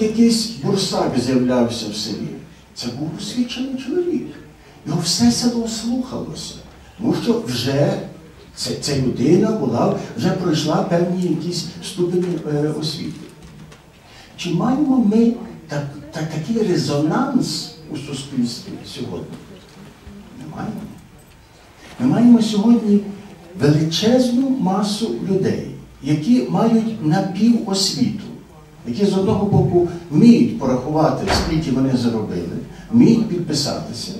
навіть якийсь бурсак з'являвся в селі. Це був освічений чоловік. Його все село слухалося. Тому що вже ця, ця людина була, вже пройшла певні якісь ступені е, освіти. Чи маємо ми так, так, такий резонанс у суспільстві сьогодні? Не маємо. Ми маємо сьогодні величезну масу людей, які мають напівосвіту, які з одного боку вміють порахувати, скільки вони заробили, вміють підписатися,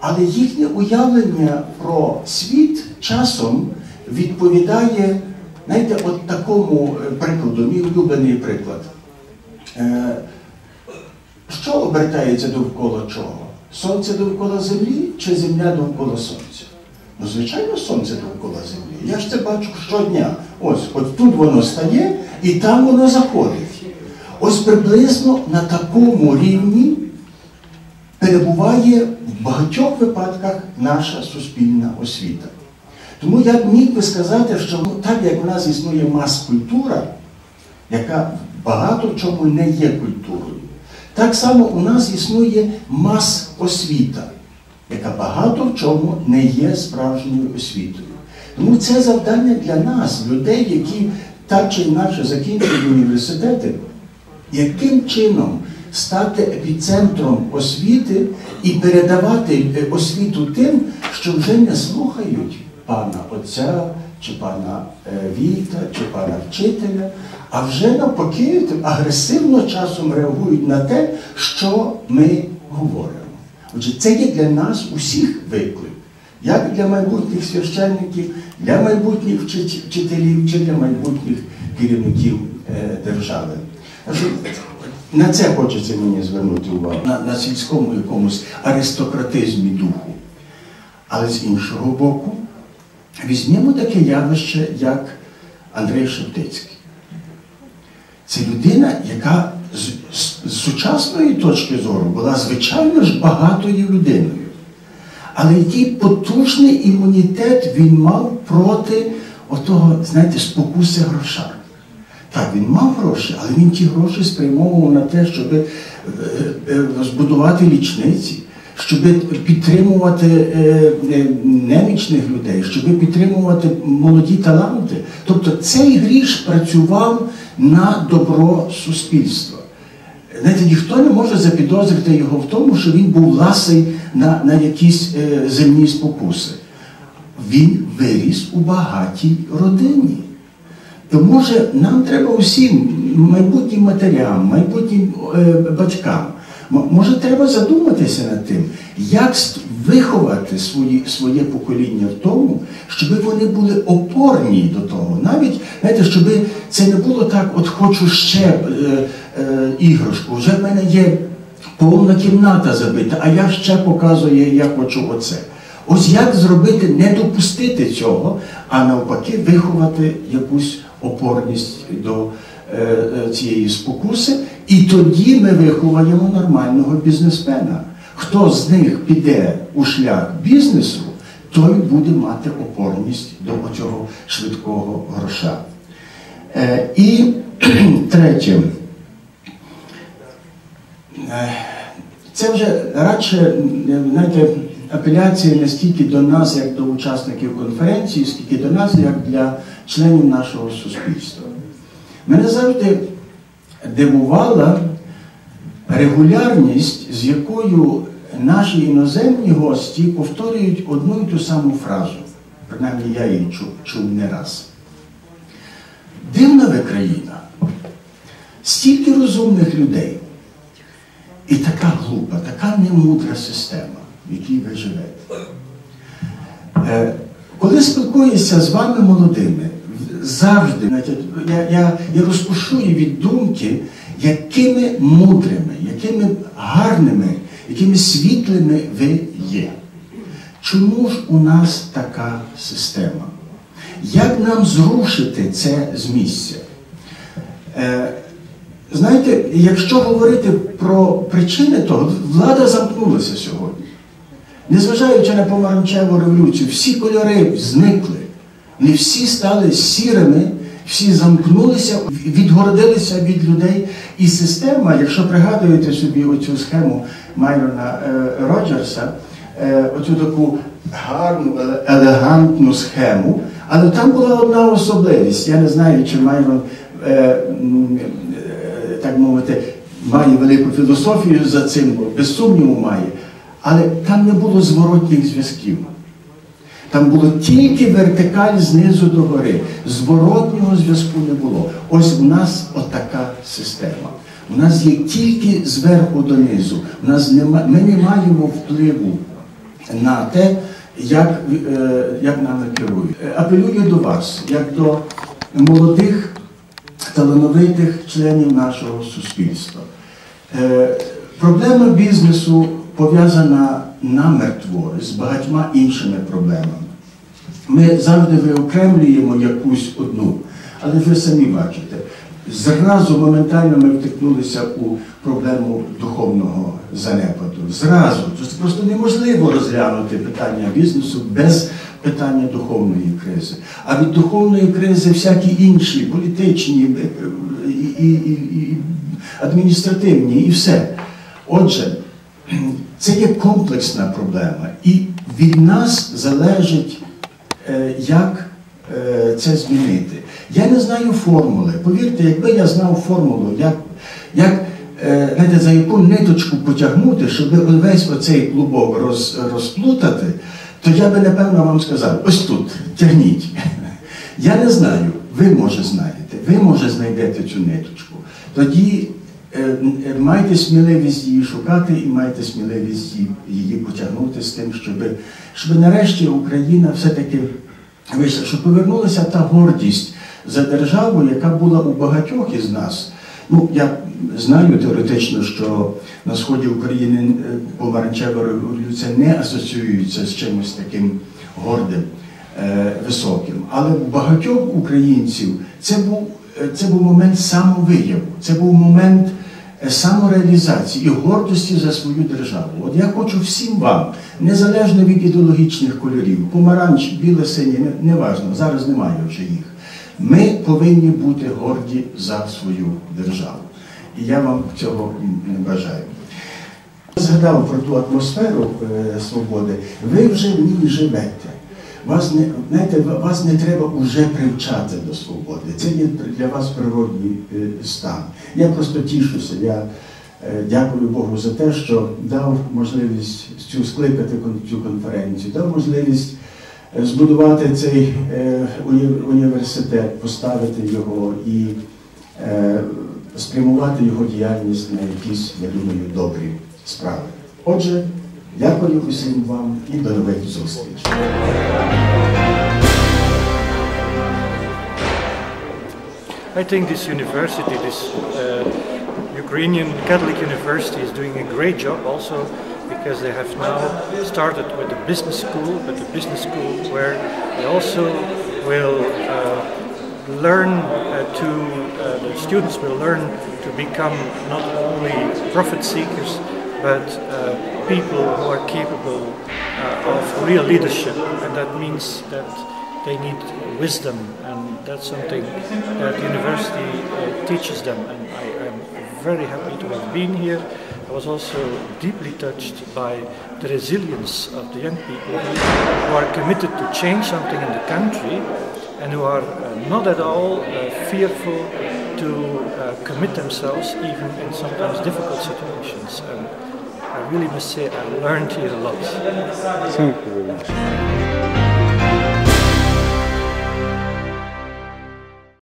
але їхнє уявлення про світ часом відповідає, знаєте, от такому е, прикладу, мій улюблений приклад. Е, Що обертається довкола чого? Сонце довкола землі чи земля довкола сонця? Ну, звичайно, сонце довкола землі. Я ж це бачу щодня. Ось, от тут воно стає і там воно заходить. Ось приблизно на такому рівні перебуває в багатьох випадках наша суспільна освіта. Тому я міг би сказати, що ну, так як в нас існує мас-культура, яка багато в чому не є культурою, так само у нас існує мас-освіта, яка багато в чому не є справжньою освітою. Тому це завдання для нас, людей, які так чи інакше закінчують університети, яким чином стати епіцентром освіти і передавати е, освіту тим, що вже не слухають пана отця, чи пана е, Віта, чи пана вчителя, а вже навпаки агресивно часом реагують на те, що ми говоримо. Отже, це є для нас усіх виклик, як для майбутніх священників, для майбутніх вчителів, чи для майбутніх керівників е, держави. На це хочеться мені звернути увагу, на, на сільському якомусь аристократизмі духу. Але з іншого боку, візьмемо таке явище, як Андрей Шептицький. Це людина, яка з, з- з сучасної точки зору була звичайно ж багатою людиною. Але який потужний імунітет він мав проти отого, знаєте, спокуси гроша. Так, він мав гроші, але він ті гроші спрямовував на те, щоб е, е, збудувати лічниці, щоб підтримувати е, немічних людей, щоб підтримувати молоді таланти. Тобто цей гріш працював на добро суспільства. Знаєте, ніхто не може запідозрити його в тому, що він був ласий на, на якісь е, земні спокуси. Він виріс у багатій родині. Тому що нам треба усім, майбутнім матерям, майбутнім е, батькам, може треба задуматися над тим, як виховати свої, своє покоління в тому, щоб вони були опорні до того. Навіть, знаєте, щоб це не було так, от хочу ще е, іграшку, вже в мене є повна кімната забита, а я ще показую, я хочу оце. Ось як зробити, не допустити цього, а навпаки, виховати якусь опорність до е, е, цієї спокуси, і тоді ми виховуємо нормального бізнесмена. Хто з них піде у шлях бізнесу, той буде мати опорність до цього швидкого гроша. Е, і третє. Е, Це вже радше е, знаєте, апеляція не стільки до нас, як до учасників конференції, скільки до нас, як для членів нашого суспільства. Мене завжди дивувала регулярність, з якою наші іноземні гості повторюють одну і ту саму фразу. Принаймні я її чув, чув не раз. Дивна ви країна, стільки розумних людей. І така глупа, така немудра система, в якій ви живете. Е, Коли спілкуюся з вами молодими, завжди я, я, я розпушую від думки, якими мудрими, якими гарними, якими світлими ви є. Чому ж у нас така система? Як нам зрушити це з місця? Е, Знаєте, якщо говорити про причини того, влада замкнулася сьогодні. Незважаючи на помаранчеву революцію, всі кольори зникли. Не всі стали сірими всі замкнулися, відгородилися від людей. І система, якщо пригадуєте собі оцю схему Майрона е, Роджерса, е, оцю таку гарну, еле- елегантну схему, але там була одна особливість. Я не знаю, чи Майрон, е, так мовити, має велику філософію за цим, без сумніву має, але там не було зворотніх зв'язків. Там було тільки вертикаль знизу до гори. Зворотнього зв'язку не було. Ось у нас отака система. У нас є тільки зверху донизу. У нас нема, ми не маємо впливу на те, як, е, як нами керують. Е, Апелюю до вас, як до молодих, талановитих членів нашого суспільства. Е, Проблема бізнесу пов'язана намертво з багатьма іншими проблемами. Ми завжди виокремлюємо якусь одну, але ви самі бачите, зразу моментально ми втикнулися у проблему духовного занепаду. Зразу. Це просто неможливо розглянути питання бізнесу без питання духовної кризи. А від духовної кризи всякі інші, політичні е, е, і, і, і, адміністративні, і все. Отже, це є комплексна проблема, і від нас залежить, е, як це змінити. Я не знаю формули. Повірте, якби я знав формулу, як, як знаєте, за яку ниточку потягнути, щоб весь оцей клубок роз, розплутати, то я би напевно вам сказав: ось тут, тягніть. Я не знаю, ви може знаєте, ви може знайдете цю ниточку. Тоді е, е, майте сміливість її шукати і майте сміливість її, її потягнути з тим, щоб, щоб нарешті Україна все-таки вийшла, щоб повернулася та гордість за державу, яка була у багатьох із нас. Ну, я знаю теоретично, що на сході України е, помаранчева революція не асоціюється з чимось таким гордим, е, високим. Але у багатьох українців це був, е, це був момент самовияву, це був момент самореалізації і гордості за свою державу. От я хочу всім вам, незалежно від ідеологічних кольорів, помаранч, біле, синє, неважно, зараз немає вже їх. Ми повинні бути горді за свою державу. І я вам цього бажаю. Згадав про ту атмосферу е, свободи, ви вже в ній живете. Вас не, знаєте, вас не треба вже привчати до свободи. Це є для вас природній е, стан. Я просто тішуся. Я е, дякую Богу за те, що дав можливість цю скликати цю конференцію, дав можливість збудувати цей е, університет, поставити його і е, спрямувати його діяльність на якісь, я думаю, добрі справи. Отже, дякую усім вам і до нових зустрічей. I think this university, this uh, Ukrainian Catholic University, is doing a great job also because they have now started with a business school, but a business school where they also will uh, learn uh, to, uh, the students will learn to become not only profit seekers, but uh, people who are capable uh, of real leadership, and that means that they need wisdom, and that's something that the university uh, teaches them. And I am very happy to have been here. I was also deeply touched by the resilience of the young people who are committed to change something in the country and who are uh, not at all uh, fearful to uh, commit themselves even in sometimes difficult situations. And I really must say I learned here a lot. Thank you very much.